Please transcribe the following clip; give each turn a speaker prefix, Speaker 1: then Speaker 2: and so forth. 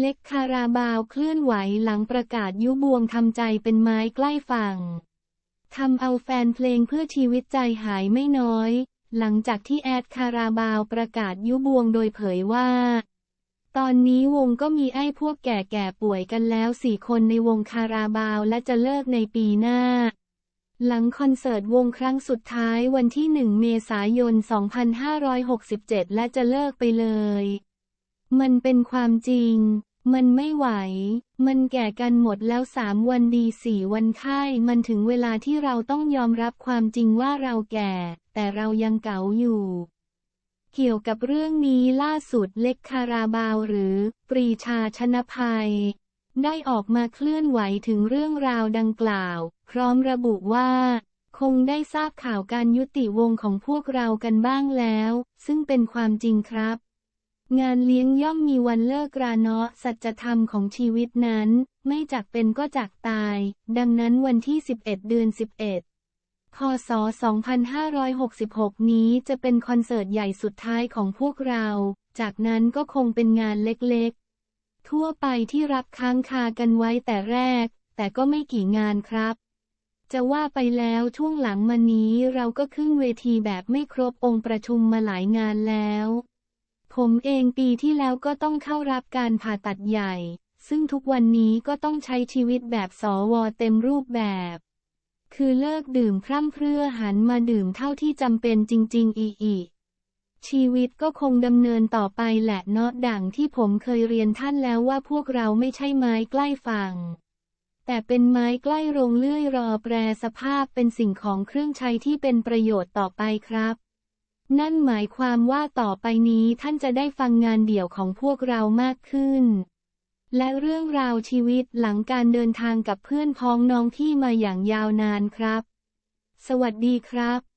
Speaker 1: เล็กคาราบาวเคลื่อนไหวหลังประกาศยุบวงทำใจเป็นไม้ใกล้ฝั่งทำเอาแฟนเพลงเพื่อชีวิตใจหายไม่น้อย หลังจากที่แอดคาราบาวประกาศยุบวงโดยเผยว่า ตอนนี้วงก็มีไอ้พวกแก่ๆป่วยกันแล้วสี่คนในวงคาราบาวและจะเลิกในปีหน้า หลังคอนเสิร์ตวงครั้งสุดท้ายวันที่ 1 เมษายน 2567 และจะเลิกไปเลย มันเป็นความจริง มันไม่ไหว มันแก่กันหมดแล้วสามวันดีสี่วันไข้มันถึงเวลาที่เราต้องยอมรับความจริงว่าเราแก่ แต่เรายังเก๋าอยู่ เกี่ยวกับเรื่องนี้ล่าสุดเล็กคาราบาวหรือ ปรีชาชนภัย ได้ออกมาเคลื่อนไหวถึงเรื่องราวดังกล่าว พร้อมระบุว่าคงได้ทราบข่าวการยุติวงของพวกเรากันบ้างแล้ว ซึ่งเป็นความจริงครับ งานเลี้ยงย่อมมีวันเลิกราเนาะสัจธรรมของชีวิตนั้น ไม่จากเป็นก็จากตาย ดังนั้นวันที่ 11 เดือน 11พศ2566 นี้จะเป็นคอนเสิร์ตใหญ่สุดท้ายของพวกเรา จากนั้นก็คงเป็นงานเล็กๆ ทั่วไปที่รับค้างคากันไว้แต่แรก แต่ก็ไม่กี่งานครับ จะว่าไปแล้วช่วงหลังมานี้เราก็ขึ้นเวทีแบบไม่ครบองค์ประชุมมาหลายงานแล้ว ผมเองปีที่แล้วก็ต้องเข้ารับการผ่าตัดใหญ่ ซึ่งทุกวันนี้ก็ต้องใช้ชีวิตแบบสวเต็มรูปแบบ คือเลิกดื่มพร่ำเพรื่อหันมาดื่มเท่าที่จำเป็นจริง ๆ อีอีชีวิตก็คงดำเนินต่อไปแหละเนาะดังที่ผมเคยเรียนท่านแล้วว่าพวกเราไม่ใช่ไม้ใกล้ฝั่งแต่เป็นไม้ใกล้โรงเลื่อยรอแปรสภาพเป็นสิ่งของเครื่องใช้ที่เป็นประโยชน์ต่อไปครับ นั่นหมายความว่าต่อไปนี้ท่านจะได้ฟังงานเดี่ยวของพวกเรามากขึ้น และเรื่องราวชีวิตหลังการเดินทางกับเพื่อนพ้องน้องที่มาอย่างยาวนานครับ สวัสดีครับ